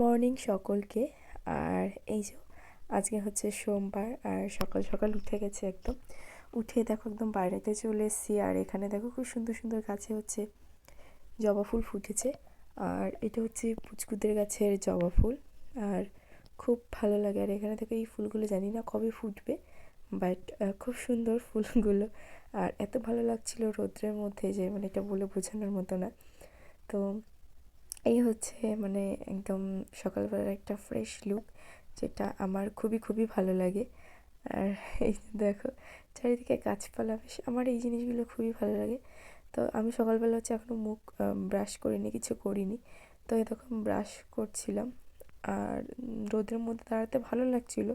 Morning সকলকে। আর এই যে আজকে হচ্ছে সোমবার, আর সকাল সকাল উঠে গেছে একদম। উঠে দেখো একদম বাইরেতে চলে এসেছি, আর এখানে দেখো খুব সুন্দর সুন্দর গাছে হচ্ছে জবা ফুল ফুটেছে। আর এটা হচ্ছে পুচকুদের গাছের জবা ফুল, আর খুব ভালো লাগে। আর এখানে থেকে এই ফুলগুলো জানি না কবে ফুটবে বাট খুব সুন্দর ফুলগুলো। আর এত ভালো লাগছিল রৌদ্রের মধ্যে যে মানে এটা বলে বোঝানোর মতো না। তো এই হচ্ছে মানে একদম সকালবেলার একটা ফ্রেশ লুক যেটা আমার খুবই খুবই ভালো লাগে। আর এই দেখো, চারিদিকে গাছপালা, বেশ আমার এই জিনিসগুলো খুবই ভালো লাগে। তো আমি সকালবেলা হচ্ছে এখনও মুখ ব্রাশ করিনি, কিছু করিনি। তো এরকম ব্রাশ করছিলাম। আর রোদের মধ্যে দাঁড়াতে ভালো লাগছিল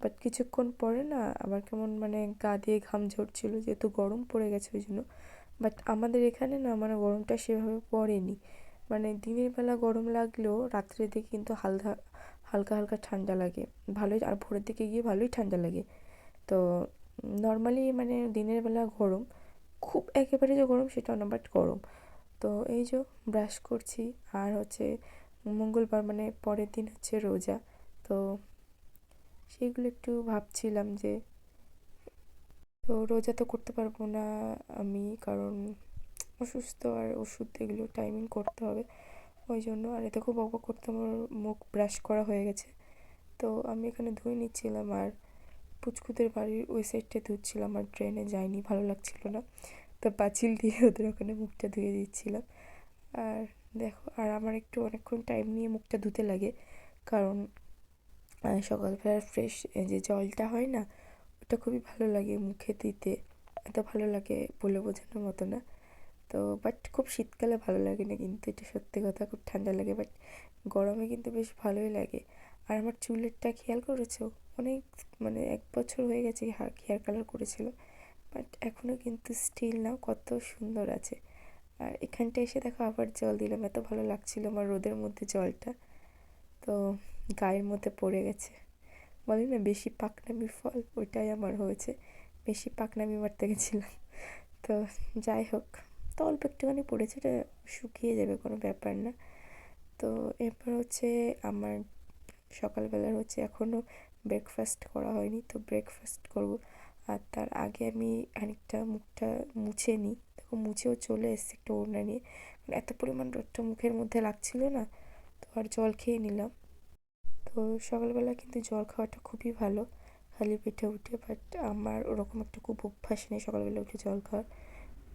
বাট কিছুক্ষণ পরে না আবার কেমন মানে গা দিয়ে ঘাম ঝরছিল, যেহেতু গরম পড়ে গেছে ওই জন্য। বাট আমাদের এখানে না মানে গরমটা সেভাবে পড়েনি। মানে দিনের বেলা গরম লাগলেও রাত্রের দিকে কিন্তু হালকা হালকা হালকা ঠান্ডা লাগে। ভালোই, আর ভোরের দিকে গিয়ে ভালোই ঠান্ডা লাগে। তো নর্মালি মানে দিনের বেলা গরম, খুব একেবারে যে গরম সেটাও না বাট গরম। তো এই যে ব্রাশ করছি, আর হচ্ছে মঙ্গলবার মানে পরের দিন হচ্ছে রোজা। তো সেইগুলো একটু ভাবছিলাম যে, তো রোজা তো করতে পারব না আমি, কারণ অসুস্থ আর ওষুধ এগুলো টাইমিং করতে হবে। ওই জন্য, আর এতে খুব বক করতে আমার মুখ ব্রাশ করা হয়ে গেছে। তো আমি এখানে ধুয়ে নিচ্ছিলাম আর পুচকুদের বাড়ির ওই সাইডটা ধুচ্ছিলাম আর ট্রেনে যাইনি ভালো লাগছিল না। তো পাঁচিল দিয়ে ওদের ওখানে মুখটা ধুয়ে দিচ্ছিলাম। আর দেখো, আর আমার একটু অনেকক্ষণ টাইম নিয়ে মুখটা ধুতে লাগে। কারণ সকালবেলার ফ্রেশ যে জলটা হয় না, ওটা খুবই ভালো লাগে মুখে দিতে। এত ভালো লাগে বলে বোঝানোর মতো না। তো বাট খুব শীতকালে ভালো লাগে না কিন্তু, এটা সত্যি কথা খুব ঠান্ডা লাগে বাট গরমে কিন্তু বেশ ভালোই লাগে। আর আমার চুলেরটা খেয়াল করেছ? অনেক মানে এক বছর হয়ে গেছে হেয়ার কালার করেছিল বাট এখনও কিন্তু স্টিল না কত সুন্দর আছে। আর এখানটা এসে দেখো আবার জল দিলাম, এত ভালো লাগছিল আমার রোদের মধ্যে জলটা। তো, গায়ের মধ্যে পড়ে গেছে। বলে না, বেশি পাকনামি ফল, ওইটাই আমার হয়েছে। বেশি পাকনামি মারতে গেছিলাম তো, যাই হোক। তো অল্প একটুখানি পড়েছে এটা শুকিয়ে যাবে, কোনো ব্যাপার না। তো এরপর হচ্ছে আমার সকালবেলার হচ্ছে এখনও ব্রেকফাস্ট করা হয়নি, তো ব্রেকফাস্ট করব। আর তার আগে আমি খানিকটা মুখটা মুছে নিই। দেখো মুছেও চলে এসছে একটু ওড়না নিয়ে। এত পরিমাণ রোদটা মুখের মধ্যে লাগছিল না, তো আর জল খেয়ে নিলাম। তো সকালবেলা কিন্তু জল খাওয়াটা খুবই ভালো, খালি পেটে উঠে বাট আমার ওরকম একটা খুব অভ্যাস নেই সকালবেলা উঠে জল খাওয়ার।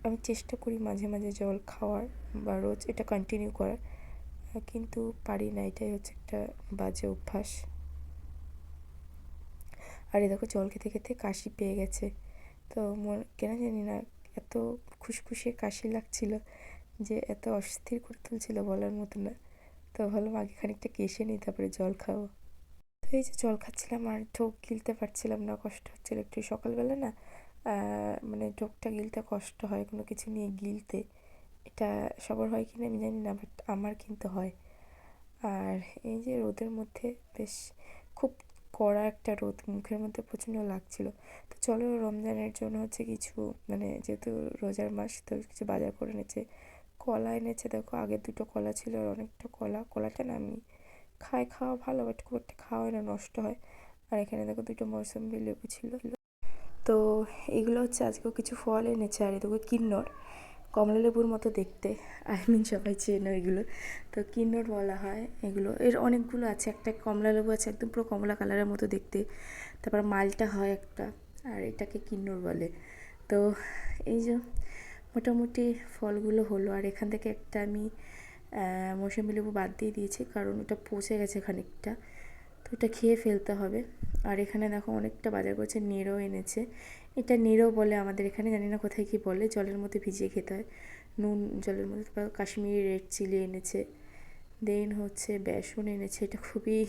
আমি চেষ্টা করি মাঝে মাঝে জল খাওয়ার বা রোজ এটা কন্টিনিউ করার কিন্তু পারি না। এটাই হচ্ছে একটা বাজে অভ্যাস। আর এ দেখো জল খেতে খেতে কাশি পেয়ে গেছে। তো মন, কেন জানি না, এত খুশখুশে কাশি লাগছিল যে এত অস্থির করে তুলছিল বলার মতো না। তো ভাবলাম আগে খানিকটা কেশে নিই, তারপরে জল খাব। তো এই যে জল খাচ্ছিলাম আর ঢোক গিলতে পারছিলাম না, কষ্ট হচ্ছিল। একটু সকালবেলা না মানে ঢোকটা গিলতে কষ্ট হয়, কোনো কিছু নিয়ে গিলতে, এটা সবার হয় কি না আমি জানি না বাট আমার কিন্তু হয়। আর এই যে রোদের মধ্যে বেশ খুব কড়া একটা রোদ, মুখের মধ্যে প্রচণ্ড লাগছিল। তো চলো রমজানের জন্য হচ্ছে কিছু মানে যেহেতু রোজার মাস, তো কিছু বাজার করে এনেছে, কলা এনেছে। দেখো আগের দুটো কলা ছিল আর অনেকটা কলা, কলাটা না আমি খাই, খাওয়া ভালো বাট খুব একটা খাওয়া হয় না, নষ্ট হয়। আর এখানে দেখো দুটো মৌসুমি লেবু ছিল। তো এগুলো হচ্ছে আজকেও কিছু ফল এনেছে আর এদিকে কিন্নর কমলা লেবুর মতো দেখতে। আই মিন সবাই চেনো এগুলো। তো কিন্নর বলা হয় এগুলো। এর অনেকগুলো আছে, একটা কমলা লেবু আছে, একদম পুরো কমলা কালারের মতো দেখতে। তারপর মালটা হয় একটা, আর এটাকে কিন্নর বলে। তো এই যে মোটামুটি ফলগুলো হলো, আর এখান থেকে একটা আমি মৌসুমি লেবু বাদ দিয়ে দিয়েছি, কারণ ওটা পচে গেছে খানিকটা। ওটা খেয়ে ফেলতে হবে। আর এখানে দেখো অনেকটা বাজার করছে, নেড়ো এনেছে। এটা নেড়ো বলে আমাদের এখানে, জানি না কোথায় কী বলে, জলের মধ্যে ভিজিয়ে খেতে হয়। নুন, জলের মধ্যে কাশ্মীরি রেড চিলি এনেছে। দেন হচ্ছে বেসন এনেছে। এটা খুবই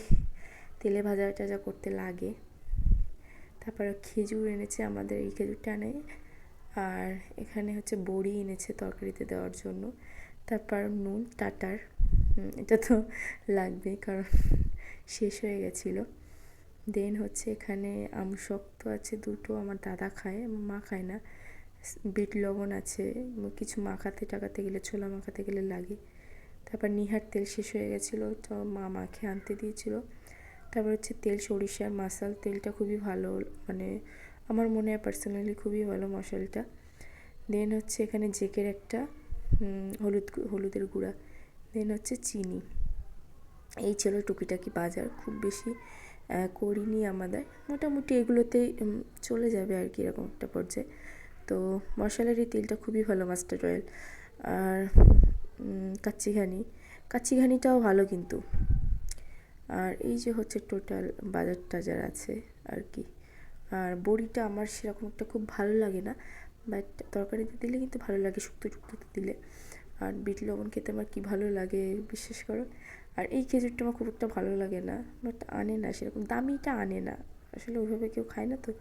তেলে ভাজা টাজা করতে লাগে। তারপর খেজুর এনেছে আমাদের এই খেজুরটা নেই। আর এখানে হচ্ছে বড়ি এনেছে তরকারিতে দেওয়ার জন্য। তারপর নুন, টাটার। এটা তো লাগবেই, কারণ শেষ হয়ে গেছিল। দেন হচ্ছে এখানে আমশক্ত আছে, দুটো আমার দাদা খায়, মা খায় না। বিট লবণ আছে কিছু মাখাতে টাকাতে গেলে, ছোলা মাখাতে গেলে লাগে। তারপর নিহার তেল শেষ হয়ে গেছিল, তো মা মাখে আনতে দিয়েছিল। তারপর হচ্ছে তেল, সরিষার মাসাল, তেলটা খুবই ভালো মানে আমার মনে হয় পার্সোনালি খুবই ভালো মশালটা। দেন হচ্ছে এখানে জেকের একটা হলুদ, হলুদের গুঁড়া। দেন হচ্ছে চিনি। এই ছিল টুকিটাকি বাজার। খুব বেশি করিনি আমাদের। মোটামুটি এগুলোতেই চলে যাবে আর কি এরকম একটা পর্যায়ে। তো মশলার তেলটা খুবই ভালো মাস্টার অয়েল। আর কাচ্চিঘানি। কাচ্চিঘানিটাও ভালো কিন্তু। আর এই যে হচ্ছে টোটাল বাজার টাজার আছে আর কি। আর বড়িটা আমার সেরকম একটা খুব ভালো লাগে না। বাট তরকারিতে দিলে কিন্তু ভালো লাগে, শুক্তো টুক্তোতে দিলে। আর বিট লবণ খেতে আমার কি ভালো লাগে, বিশ্বাস করে? আর এই খেজুরটা আমার খুব একটা ভালো লাগে না বাট আনে না সেরকম দামিটা আনে না। আসলে ওইভাবে কেউ খায় না তো।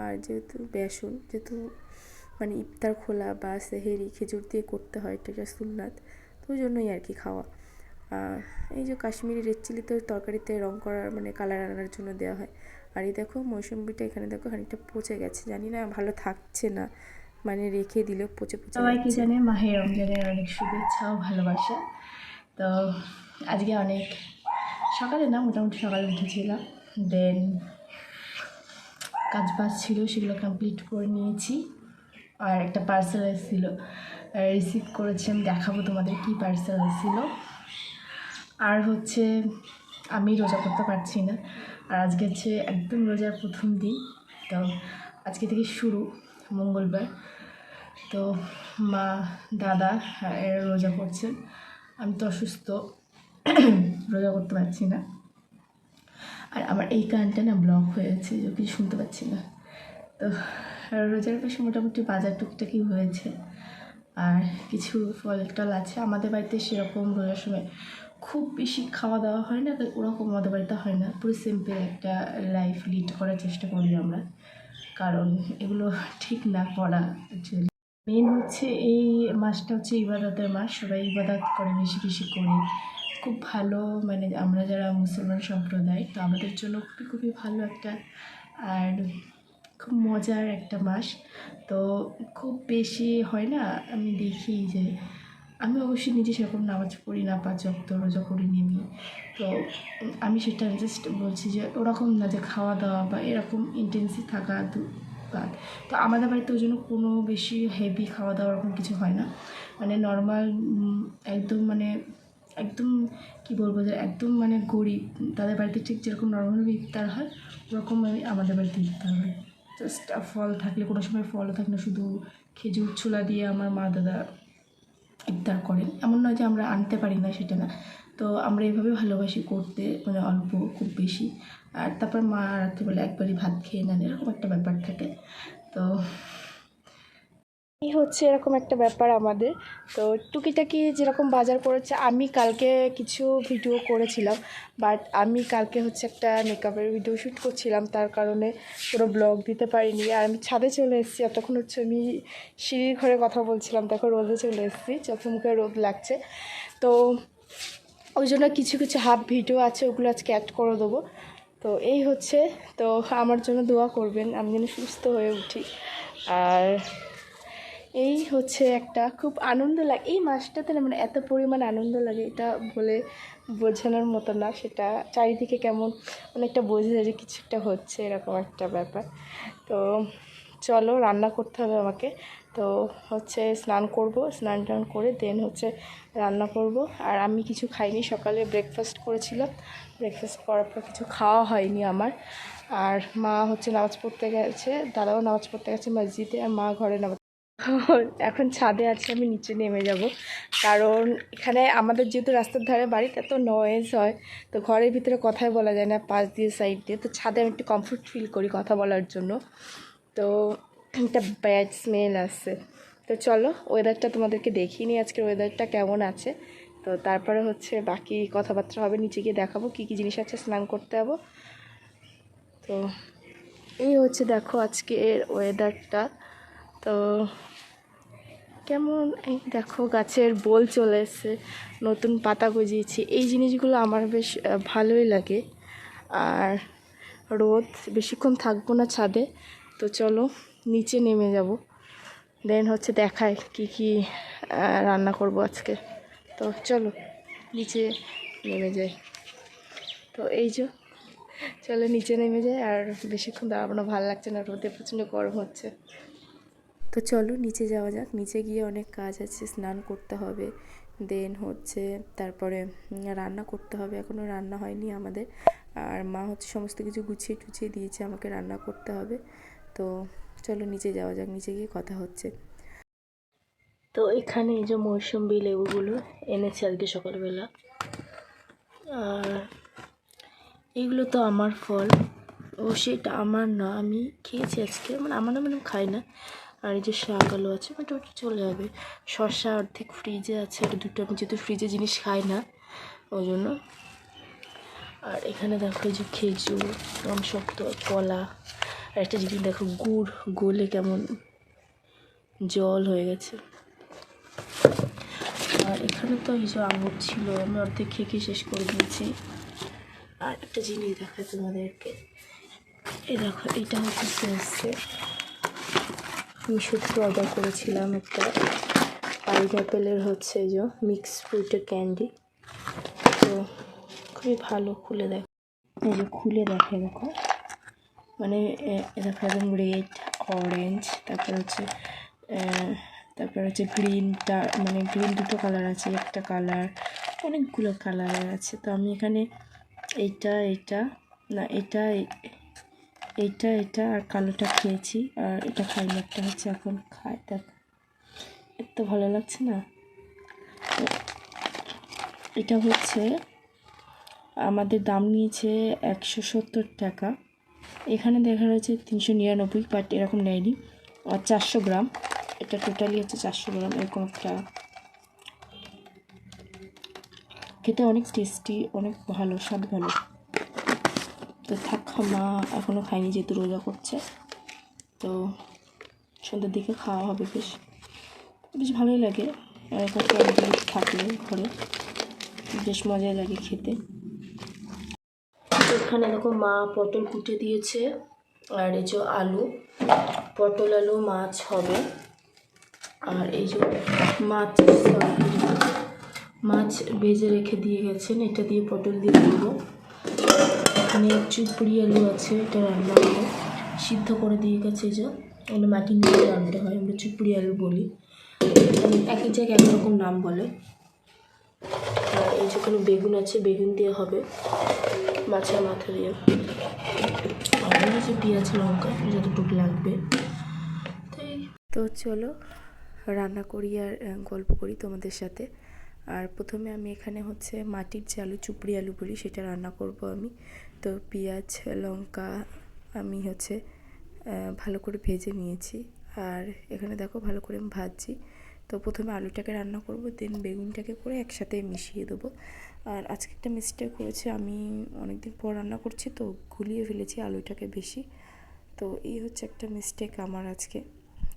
আর যেহেতু বেসন যেহেতু মানে ইফতার খোলা বা সেহেরি খেজুর দিয়ে করতে হয় এটা একটা সুন্নাত তো ওই জন্যই আর কি খাওয়া। আর এই যে কাশ্মীরি রেড চিলি তো তরকারিতে রং করার মানে কালার আনার জন্য দেওয়া হয়। আর এই দেখো মৌসুম্বিটা এখানে দেখো খানিকটা পচে গেছে জানি না ভালো থাকছে না। মানে রেখে দিলেও পচে পচে সবাইকে। জানে মাহে রমজানের অনেক শুভেচ্ছা ও ভালোবাসা। তো আজকে অনেক সকালে না মোটামুটি সকালে উঠেছিলাম। দেন কাজ বাজ ছিল সেগুলো কমপ্লিট করে নিয়েছি। আর একটা পার্সেল এসেছিল। রিসিভ করেছি আমি দেখাবো তোমাদের কী পার্সেল এসেছিল। আর হচ্ছে আমি রোজা করতে পারছি না। আর আজকে হচ্ছে একদম রোজার প্রথম দিন। তো আজকে থেকে শুরু মঙ্গলবার। তো মা দাদা হ্যাঁ, এরা রোজা করছেন। আমি তো অসুস্থ। রোজা করতে পারছি না। আর আমার এই কানটা না ব্লক হয়েছে, যে কিছু শুনতে পাচ্ছি না। তো রোজার পাশে মোটামুটি বাজার টুকটাকি হয়েছে। আর কিছু ফল টল আছে। আমাদের বাড়িতে সেরকম রোজার সময় খুব বেশি খাওয়া দাওয়া হয় না, তাই ওরকম আমাদের বাড়িতে হয় না। পুরো সিম্পল একটা লাইফ লিড করার চেষ্টা করি আমরা। কারণ এগুলো ঠিক না করা অ্যাকচুয়ালি মেন হচ্ছে এই মাসটা হচ্ছে ইবাদতের মাস, সবাই ইবাদত করে, বেশি বেশি করি। খুব ভালো মানে আমরা যারা মুসলমান সম্প্রদায়, তো আমাদের জন্য খুবই খুবই ভালো একটা আর খুব মজার একটা মাস। তো খুব বেশি হয় না, আমি দেখি যে আমি অবশ্যই নিজে সেরকম নামাজ পড়ি না, পাঁচ অক্ত রোজা করিনি আমি। তো আমি সেটা জাস্ট বলছি যে ওরকম না যে খাওয়া দাওয়া বা এরকম ইন্টেন্সিভ থাকা বাদ। তো আমাদের বাড়িতে ওই জন্য কোনো বেশি হেভি খাওয়া দাওয়া ওরকম কিছু হয় না। মানে নর্মাল একদম মানে একদম কি বলব যে একদম মানে গরিব। তাদের বাড়িতে ঠিক যেরকম নর্মালভাবে ইফতার হয়, ওরকম আমি আমাদের বাড়িতে ইফতার হয়। জাস্ট ফল থাকলে, কোনো সময় ফলও থাকে না, শুধু খেজুর ছোলা দিয়ে আমার মা দাদা ইফতার করেন। এমন নয় যে আমরা আনতে পারি না সেটা না। তো আমরা এইভাবে ভালোবাসি করতে মানে অল্প, খুব বেশি। আর তারপর মা রাত্রিবেলা একবারই ভাত খেয়ে নেন, এরকম একটা ব্যাপার থাকে। তো এই হচ্ছে এরকম একটা ব্যাপার আমাদের। তো টুকিটাকি যেরকম বাজার করেছে, আমি কালকে কিছু ভিডিও করেছিলাম। বাট আমি কালকে হচ্ছে একটা মেকআপের ভিডিও শ্যুট করছিলাম। তার কারণে পুরো ব্লগ দিতে পারিনি। আর আমি ছাদে চলে এসেছি। এতক্ষণ হচ্ছে আমি সিঁড়ির ঘরে কথা বলছিলাম। তখন রোদে চলে এসেছি। চোখে মুখে রোদ লাগছে। তো ওই জন্য কিছু কিছু হাফ ভিডিও আছে, ওগুলো আজকে অ্যাড করে দেবো। তো এই হচ্ছে, তো আমার জন্য দোয়া করবেন, আমি যেন সুস্থ হয়ে উঠি। আর এই হচ্ছে একটা খুব আনন্দ লাগে, এই মাসটাতে না মানে এত পরিমাণ আনন্দ লাগে, এটা বলে বোঝানোর মতো না, সেটা চারিদিকে কেমন অনেকটা বোঝা যায় যে কিছু একটা হচ্ছে, এরকম একটা ব্যাপার। তো চলো, রান্না করতে হবে আমাকে। তো হচ্ছে স্নান করব, স্নান টান করে দেন হচ্ছে রান্না করব। আর আমি কিছু খাইনি, সকালে ব্রেকফাস্ট করেছিলাম। ব্রেকফাস্ট করার পর কিছু খাওয়া হয়নি আমার। আর মা হচ্ছে নামাজ পড়তে গেছে, দাদাও নামাজ পড়তে গেছে মসজিদে, আর মা ঘরে নামাজ এখন ছাদে আছে, আমি নিচে নেমে যাব। কারণ এখানে আমাদের যেহেতু রাস্তার ধারে বাড়ি তো নয়েজ হয়। তো ঘরের ভিতরে কথাই বলা যায় না, পাশ দিয়ে সাইড দিয়ে। তো ছাদে আমি একটু কমফোর্ট ফিল করি কথা বলার জন্য। তো একটা ব্যাড স্মেল আসছে তো চলো ওয়েদারটা তোমাদেরকে দেখিয়ে নিই আজকের ওয়েদারটা কেমন আছে। তো তারপরে হচ্ছে বাকি কথাবার্তা হবে, নিচে গিয়ে দেখাবো কী কী জিনিস আছে, স্নান করতে যাব। তো এই হচ্ছে দেখো আজকের ওয়েদারটা তো কেমন, এই দেখো গাছের বোল চলে এসছে, নতুন পাতা গজিয়েছে। এই জিনিসগুলো আমার বেশ ভালোই লাগে। আর রোদ বেশিক্ষণ থাকব না ছাদে। তো চলো নিচে নেমে যাব। দেন হচ্ছে দেখায় কি কি রান্না করব আজকে। তো চলো, নিচে নেমে যাই। তো এই যে, চলো নিচে নেমে যাই আর বেশিক্ষণ দাঁড়াবো না, ভালো লাগছে না, রোদে প্রচণ্ড গরম হচ্ছে। তো চলো নিচে যাওয়া যাক, নিচে গিয়ে অনেক কাজ আছে, স্নান করতে হবে। দেন হচ্ছে তারপরে রান্না করতে হবে এখনও রান্না হয়নি আমাদের। আর মা হচ্ছে সমস্ত কিছু গুছিয়ে টুছিয়ে দিয়েছে, আমাকে রান্না করতে হবে। তো চলো নিচে যাওয়া যাক, নিচে গিয়ে কথা হচ্ছে। তো এখানে এই যে মৌসুম্বি লেবুগুলো এনেছে আজকে সকালবেলা। আর এগুলো তো আমার ফল। ও, সেটা আমার না, আমি খেয়েছি আজকে। মানে আমার না মানে খাই না। আর এই যে শাক, আলু আছে মোটামুটি চলে যাবে। শসা অর্ধেক ফ্রিজে আছে, আর দুটো, আমি যেহেতু ফ্রিজে জিনিস খাই না, ওই জন্য। আর এখানে দেখো যে খেজুর আম শক্ত, কলা। আর একটা জিনিস দেখো, গুড়, গলে কেমন জল হয়ে গেছে। আর এখানে তো এই আঙুর ছিল, আমি অর্ধেক খেয়ে খেয়ে শেষ করে দিয়েছি। আর একটা জিনিস দেখায় তোমাদেরকে। এই দেখো, এটা হচ্ছে এসছে আমি সত্যি অর্ডার করেছিলাম একটা পাইনঅ্যাপেলের হচ্ছে এই যে মিক্স ফ্রুটের ক্যান্ডি তো খুবই ভালো, খুলে দেখ। এই যে খুলে দেখে, দেখো। মানে এ- এ দেখো একদম রেড, অরেঞ্জ, তারপর হচ্ছে তারপর হচ্ছে গ্রিনটা মানে গ্রিন দুটো কালার আছে, একটা কালার, অনেকগুলো কালার আছে। তো আমি এখানে এইটা এটা না এটা এইটা এটা আর কালোটা খেয়েছি। আর এটা খাইনি, একটা হচ্ছে এখন খাই, দেখ, এত ভালো লাগছে না? এটা হচ্ছে, আমাদের দাম নিয়েছে একশো সত্তর টাকা। এখানে দেখা যাচ্ছে তিনশো নিরানব্বই বাট এরকম নেয়নি। আর চারশো গ্রাম। এটা টোটালি হচ্ছে চারশো গ্রাম, এরকম একটা। খেতে অনেক টেস্টি অনেক ভালো, স্বাদ ভালো। তো থাক, মা এখনও খায়নি যেহেতু রোজা করছে। তো সন্ধ্যের দিকে খাওয়া হবে বেশ। বেশ ভালোই লাগে। এরকম থাকলে ঘরে। বেশ মজাই লাগে খেতে। এখানে দেখো মা পটল কুটে দিয়েছে, আর এই যে আলু, পটল, আলু, মাছ হবে। আর এই যে মাছ মাছ ভেজে রেখে দিয়ে গেছেন, এটা দিয়ে পটল দিয়ে দেবো। এখানে চুপড়ি আলু আছে, এটা রান্না হবে। সিদ্ধ করে দিয়ে গেছে যে, এগুলো মাটি নিয়ে রান্নাতে হয়, আমরা চুপড়ি আলু বলি। এক এক জায়গায় এক রকম নাম বলে। এই যেখানে বেগুন আছে, বেগুন দিয়ে হবে মাছের মাথা দিয়ে। লঙ্কা, যতটুকু লাগবে। তো তো চলো, রান্না করি আর গল্প করি তোমাদের সাথে। আর প্রথমে আমি এখানে হচ্ছে মাটির যে আলু, চুপড়ি আলু বলি, সেটা রান্না করব আমি। তো পেঁয়াজ, লঙ্কা আমি হচ্ছে ভালো করে ভেজে নিয়েছি। আর এখানে দেখো ভালো করে আমি ভাজছি। তো প্রথমে আলুটাকে রান্না করব দেন বেগুনটাকে করে একসাথে মিশিয়ে দেবো। আর আজকে একটা মিস্টেক করেছে, আমি অনেকদিন পর রান্না করছি, তো গুলিয়ে ফেলেছি আলুটাকে বেশি। তো এই হচ্ছে একটা মিস্টেক আমার আজকে।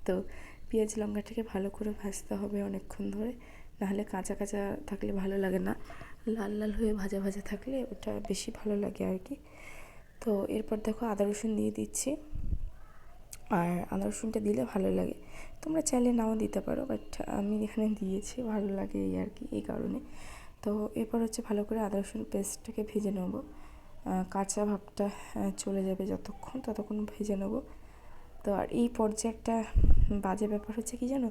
তো পেঁয়াজ লঙ্কাটাকে ভালো করে ভাজতে হবে অনেকক্ষণ ধরে, নাহলে কাঁচা কাঁচা থাকলে ভালো লাগে না। লাল লাল হয়ে ভাজা ভাজা থাকলে ওটা বেশি ভালো লাগে আর কি। তো এরপর দেখো আদা রসুন দিয়ে দিচ্ছি। আর আদা রসুনটা দিলে ভালো লাগে। তোমরা চাইলে নাও দিতে পারো বাট আমি এখানে দিয়েছি, ভালো লাগে এই আর কি, এই কারণে। তো এরপর হচ্ছে ভালো করে আদা রসুন পেস্টটাকে ভেজে নেব। কাঁচা ভাবটা চলে যাবে যতক্ষণ, ততক্ষণ ভেজে নেব। তো আর এই পর্যায়ে একটা বাজে ব্যাপার হচ্ছে কি জানো?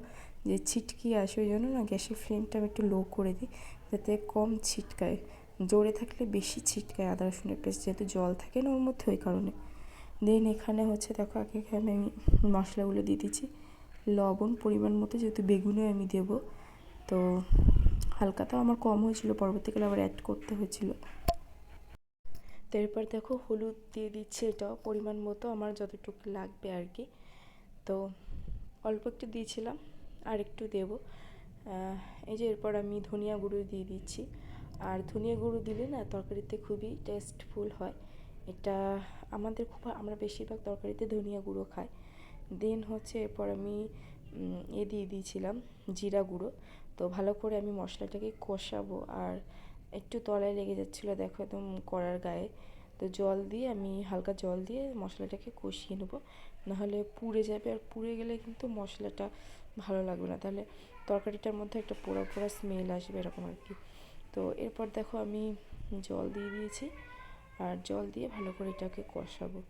যে ছিটকি আসে, ওই জন্য না গ্যাসের ফ্লেমটা আমি একটু লো করে দিই, যাতে কম ছিটকায়। জোরে থাকলে বেশি ছিটকায় আদা রসুনের পেস্ট, যেহেতু জল থাকে না ওর মধ্যে ওই কারণে। দেন এখানে হচ্ছে দেখো, আগে এখানে আমি মশলাগুলো দিয়ে দিচ্ছি। লবণ পরিমাণ মতো, যেহেতু বেগুনও আমি দেবো। তো হালকা তো আমার কম হয়েছিল, পরবর্তীকালে আবার অ্যাড করতে হয়েছিল। তো এরপর দেখো, হলুদ দিয়ে দিচ্ছি এটাও, পরিমাণ মতো আমার যতটুকু লাগবে আর কি। তো অল্প একটু দিয়েছিলাম, আর একটু দেবো। এই যে এরপর আমি ধনিয়া গুঁড়ো দিয়ে দিচ্ছি। আর ধনিয়া গুঁড়ো দিলে না, তরকারিতে খুবই টেস্টফুল হয়। এটা আমাদের খুব, আমরা বেশিরভাগ তরকারিতে ধনিয়া গুঁড়ো খাই। দেন হচ্ছে এরপর আমি এ দিয়ে দিয়েছিলাম জিরা গুঁড়ো। তো ভালো করে আমি মশলাটাকে কষাবো আর একটু তলায় লেগে যাচ্ছিল দেখো একদম কড়ার গায়ে। তো জল দিয়ে আমি হালকা জল দিয়ে মশলাটাকে কষিয়ে নেব। নাহলে পুড়ে যাবে আর পুড়ে গেলে কিন্তু মশলাটা ভালো লাগবে না। তাহলে তরকারিটার মধ্যে একটা পোড়া পোড়া স্মেল আসবে এরকম আর কি। তো এরপর দেখো আমি জল দিয়ে দিয়েছি। আর জল দিয়ে ভালো করে এটাকে কষাবো।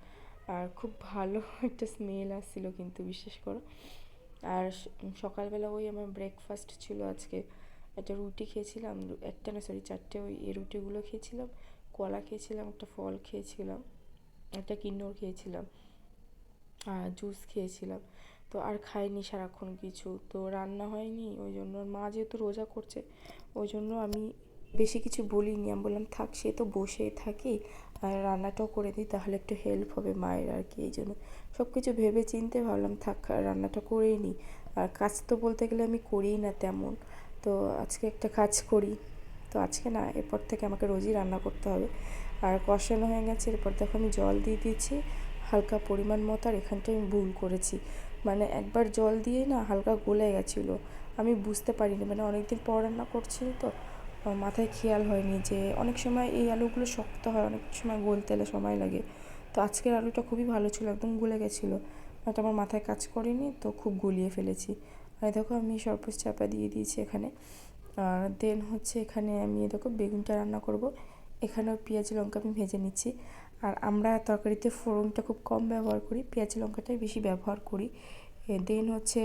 আর খুব ভালো একটা স্মেল আসছিল কিন্তু বিশ্বাস করো। আর সকালবেলা ওই আমার ব্রেকফাস্ট ছিল আজকে। একটা রুটি খেয়েছিলাম একটা না সরি চারটে ওই এ রুটিগুলো খেয়েছিলাম, কলা খেয়েছিলাম, একটা ফল খেয়েছিলাম, একটা কিন্নর খেয়েছিলাম, আর জুস খেয়েছিলাম। তো আর খাইনি সারাক্ষণ কিছু। তো রান্না হয়নি, ওই জন্য মা যেহেতু রোজা করছে, ওই জন্য আমি বেশি কিছু বলিনি। আমি বললাম, থাক, সে তো বসে থাকি, আর রান্নাটাও করে দিই, তাহলে একটু হেল্প হবে মায়ের আর কি এই জন্য সব কিছু ভেবে চিনতে ভাবলাম, থাক রান্নাটা করেই নিই আর কাজ তো বলতে গেলে আমি করিই না তেমন। তো আজকে একটা কাজ করি। তো আজকে না, এরপর থেকে আমাকে রোজই রান্না করতে হবে। আর কষানো হয়ে গেছে, এরপর দেখো আমি জল দিয়ে দিয়েছি, হালকা পরিমাণ মতো, আর এখানটায় আমি ভুল করেছি। মানে একবার জল দিয়ে না হালকা গলে গেছিল। আমি বুঝতে পারিনি মানে অনেকদিন পর রান্না করছি তো মাথায় খেয়াল হয়নি যে অনেক সময় এই আলুগুলো শক্ত হয়, অনেক সময় গলতে এলে সময় লাগে। তো আজকের আলুটা খুবই ভালো ছিল, একদম গলে গেছিল। বাট আমার মাথায় কাজ করেনি, তো খুব গুলিয়ে ফেলেছি। আর দেখো আমি সরপুষ চাপা দিয়ে দিয়েছি এখানে। আর দেন হচ্ছে এখানে আমি দেখো বেগুনটা রান্না করব। এখানেও পেঁয়াজ, লঙ্কা আমি ভেজে নিচ্ছি। আর আমরা তরকারিতে ফোড়নটা খুব কম ব্যবহার করি, পেঁয়াজ, লঙ্কাটাই বেশি ব্যবহার করি। দেন হচ্ছে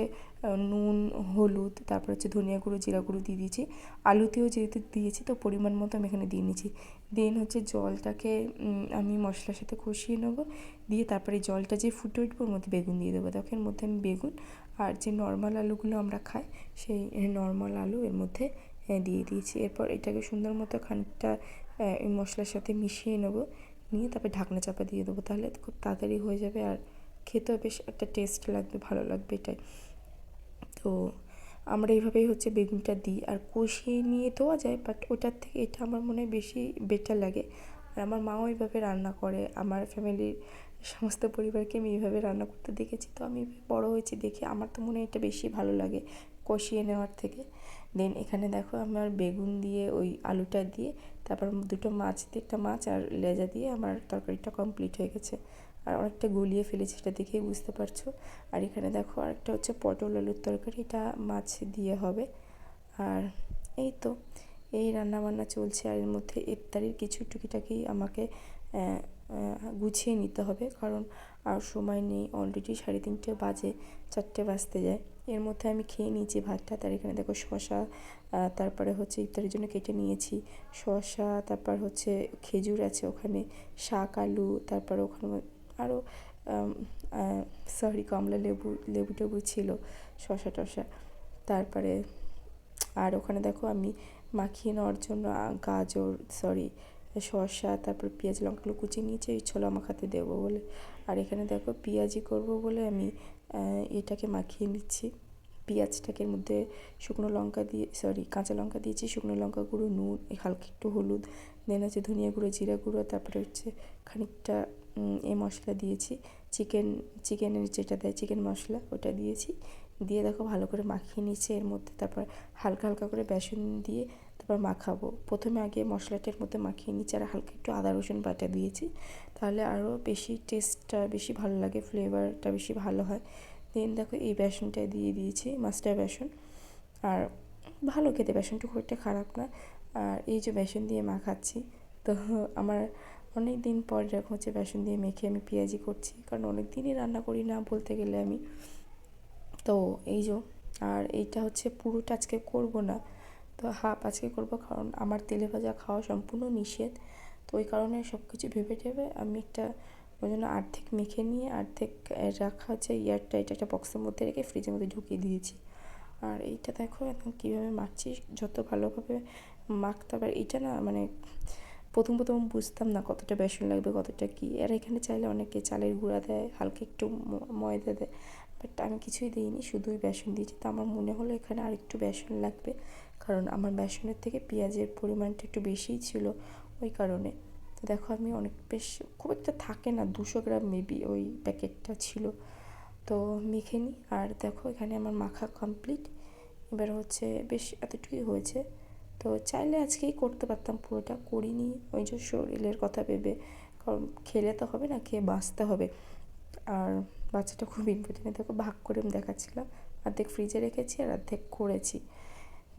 নুন, হলুদ, তারপর হচ্ছে ধনিয়া গুঁড়ো, জিরা গুঁড়ো দিয়ে দিয়েছি। আলুতেও যেহেতু দিয়েছি, তো পরিমাণ মতো আমি এখানে দিয়ে নিয়েছি। দেন হচ্ছে জলটাকে আমি মশলার সাথে কষিয়ে নেব। দিয়ে তারপরে জলটা যে ফুটে উঠবে, ওর মধ্যে বেগুন দিয়ে দেবো। এর মধ্যে আমি বেগুন আর যে নর্মাল আলুগুলো আমরা খাই, সেই নর্মাল আলু এর মধ্যে দিয়ে দিয়েছি। এরপর এটাকে সুন্দর মতো খানিকটা মশলার সাথে মিশিয়ে নেব। নিয়ে তারপরে ঢাকনা চাপা দিয়ে দেবো। তাহলে খুব তাড়াতাড়ি হয়ে যাবে আর খেতেও বেশ একটা টেস্ট লাগবে, ভালো লাগবে এটাই। তো আমরা এইভাবেই হচ্ছে বেগুনটা দিই। আর কষিয়ে নিয়ে দেওয়া যায় বাট ওটার থেকে এটা আমার মনে হয় বেশি বেটার লাগে। আর আমার মাও এইভাবে রান্না করে। আমার ফ্যামিলির সমস্ত পরিবারকে আমি এইভাবে রান্না করতে দেখেছি। তো আমি বড় হয়েছি দেখে আমার তো মনে হয় এটা বেশি ভালো লাগে কষিয়ে নেওয়ার থেকে। দেন এখানে দেখো আমার বেগুন দিয়ে ওই আলুটা দিয়ে, তারপর দুটো মাছ দিয়ে একটা মাছ আর লেজা দিয়ে আমার তরকারিটা কমপ্লিট হয়ে গেছে। আর অনেকটা গলিয়ে ফেলেছি, সেটা দেখেই বুঝতে পারছ। আর এখানে দেখো আরেকটা হচ্ছে পটল আলুর তরকারি, এটা মাছ দিয়ে হবে। আর এই তো, এই রান্না বান্না চলছে আর এর মধ্যে ইফতারির কিছু টুকিটাকি আমাকে গুছিয়ে নিতে হবে। কারণ আর সময় নেই অলরেডি সাড়ে তিনটে বাজে, চারটে বাজতে যায়। এর মধ্যে আমি খেয়ে নিয়েছি ভাতটা, তার এখানে দেখো শশা তারপরে হচ্ছে ইফতারের জন্য কেটে নিয়েছি শশা তারপর হচ্ছে খেজুর আছে ওখানে, শাক, আলু, তারপর ওখানে আরও সরি, কমলা লেবু লেবু টেবু ছিল শশা টশা তারপরে আর ওখানে দেখো আমি মাখিয়ে নেওয়ার জন্য গাজর, সরি, শসা, তারপর পেঁয়াজ, লঙ্কাগুলো কুচিয়ে নিয়েছি, এই ছোলা মাখাতে দেবো বলে। আর এখানে দেখো পেঁয়াজি করব বলে আমি এটাকে মাখিয়ে নিচ্ছি। পেঁয়াজটাকে মধ্যে শুকনো লঙ্কা দিয়ে, সরি, কাঁচা লঙ্কা দিয়েছি, শুকনো লঙ্কা গুঁড়ো, নুন, হালকা একটু হলুদ দেন হচ্ছে ধনিয়া গুঁড়ো, জিরা গুঁড়ো, তারপরে হচ্ছে খানিকটা এই মশলা দিয়েছি। চিকেন চিকেনের যেটা দেয় চিকেন মশলা, ওটা দিয়েছি। দিয়ে দেখো ভালো করে মাখিয়ে নিচ্ছে এর মধ্যে। তারপর হালকা হালকা করে বেসন দিয়ে তারপর মাখাবো। প্রথমে আগে মশলাটার মধ্যে মাখিয়ে নিচ্ছি আর হালকা একটু আদা, রসুন বাটা দিয়েছি। তাহলে আরও বেশি টেস্টটা বেশি ভালো লাগে ফ্লেভারটা বেশি ভালো হয়। দেন দেখো এই বেসনটা দিয়ে দিয়েছি মাস্টার বেসন। আর ভালো খেতে, বেসনটা খুব একটা খারাপ না। আর এই যে বেসন দিয়ে মাখাচ্ছি, তো আমার অনেক দিন পর এরকম হচ্ছে বেসন দিয়ে মেখে আমি পেঁয়াজি করছি কারণ অনেক দিনই রান্না করি না বলতে গেলে আমি। তো এই যে আর এইটা হচ্ছে পুরোটা আজকে করব না। তো হাফ আজকে করব কারণ আমার তেলে ভাজা খাওয়া সম্পূর্ণ নিষেধ। তো ওই কারণে সব কিছু ভেবে টেবে আমি একটা ওই জন্য অর্ধেক মেখে নিয়ে অর্ধেক আহ, রাখা হচ্ছে ইয়ারটা এটা একটা বক্সের মধ্যে রেখে ফ্রিজের মধ্যে ঢুকিয়ে দিয়েছি। আর এইটা দেখো এখন কীভাবে মাখছি যত ভালোভাবে মাখতে পারে এইটা না মানে প্রথম প্রথম বুঝতাম না কতটা বেসন লাগবে, কতটা কী। আর এখানে চাইলে অনেকে চালের গুঁড়া দেয়, হালকা একটু ময়দা দেয় বাট আমি কিছুই দিইনি, শুধুই বেসন দিয়েছি। তো আমার মনে হলো এখানে আর একটু বেসন লাগবে, কারণ আমার বেসনের থেকে পেঁয়াজের পরিমাণটা একটু বেশিই ছিল ওই কারণে। তো দেখো আমি অনেক, বেশ খুব একটা থাকে না, দুশো গ্রাম মেবি ওই প্যাকেটটা ছিল। তো মেখে নিই আর দেখো এখানে আমার মাখা কমপ্লিট এবার হচ্ছে বেশ এতটুকুই হয়েছে। তো চাইলে আজকেই করতে পারতাম, পুরোটা করিনি। ওই যে শরীরের কথা ভেবে, কারণ খেলে তো হবে না, খেয়ে বাঁচতে হবে। আর বাচ্চাটা খুব ইম্পর্টেন্ট দেখো ভাগ করে আমি দেখাচ্ছিলাম। অর্ধেক ফ্রিজে রেখেছি আর অর্ধেক করেছি।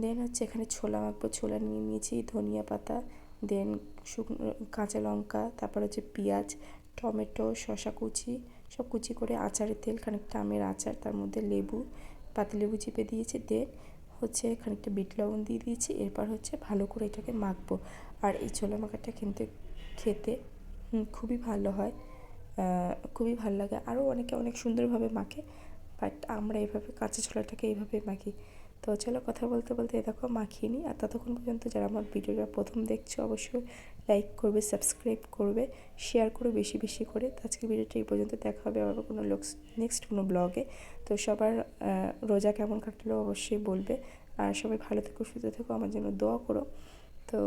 দেন হচ্ছে এখানে ছোলা মাখবো, ছোলা নিয়ে নিয়েছি, ধনিয়া পাতা দেন শুকনো কাঁচা লঙ্কা, তারপর হচ্ছে পেঁয়াজ, টমেটো, শসা কুচি, সব কুচি করে আচারের তেল, খানিকটা আমের আচার, তার মধ্যে লেবু পাতিলেবু চিপে দিয়েছি। দেন হচ্ছে খানিকটা বিট লবণ দিয়ে দিয়েছি, এরপর হচ্ছে ভালো করে এটাকে মাখবো। আর এই ছোলা মাখাটা কিন্তু খেতে খুবই ভালো হয় খুবই ভালো লাগে। আরও অনেকে অনেক সুন্দরভাবে মাখে, বাট আমরা এইভাবে কাঁচা ছোলাটাকে এইভাবে মাখি। তো চলো কথা বলতে বলতে এ দেখো মাখিয়ে নিই। আর ততক্ষণ পর্যন্ত যারা আমার ভিডিওটা প্রথম দেখছ, অবশ্যই লাইক করবে সাবস্ক্রাইব করবে শেয়ার করো বেশি বেশি করে। তো আজকের ভিডিওটা এই পর্যন্ত। দেখা হবে আবার কোনো লোক নেক্সট কোনো ব্লগে তো সবার রোজা কেমন কাটলো অবশ্যই বলবে। আর সবাই ভালো থেকো, সুস্থ থেকো, আমার জন্য দোয়া করো। তো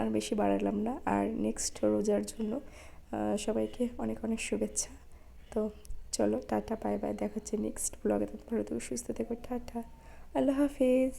আর বেশি বাড়ালাম না। আর নেক্সট রোজার জন্য সবাইকে অনেক অনেক শুভেচ্ছা। তো চলো, টাটা বাই বাই দেখা হচ্ছে নেক্সট ব্লগে ভালো থেকো, সুস্থ থেকো, টাটা। আল্লাহ হাফিজ।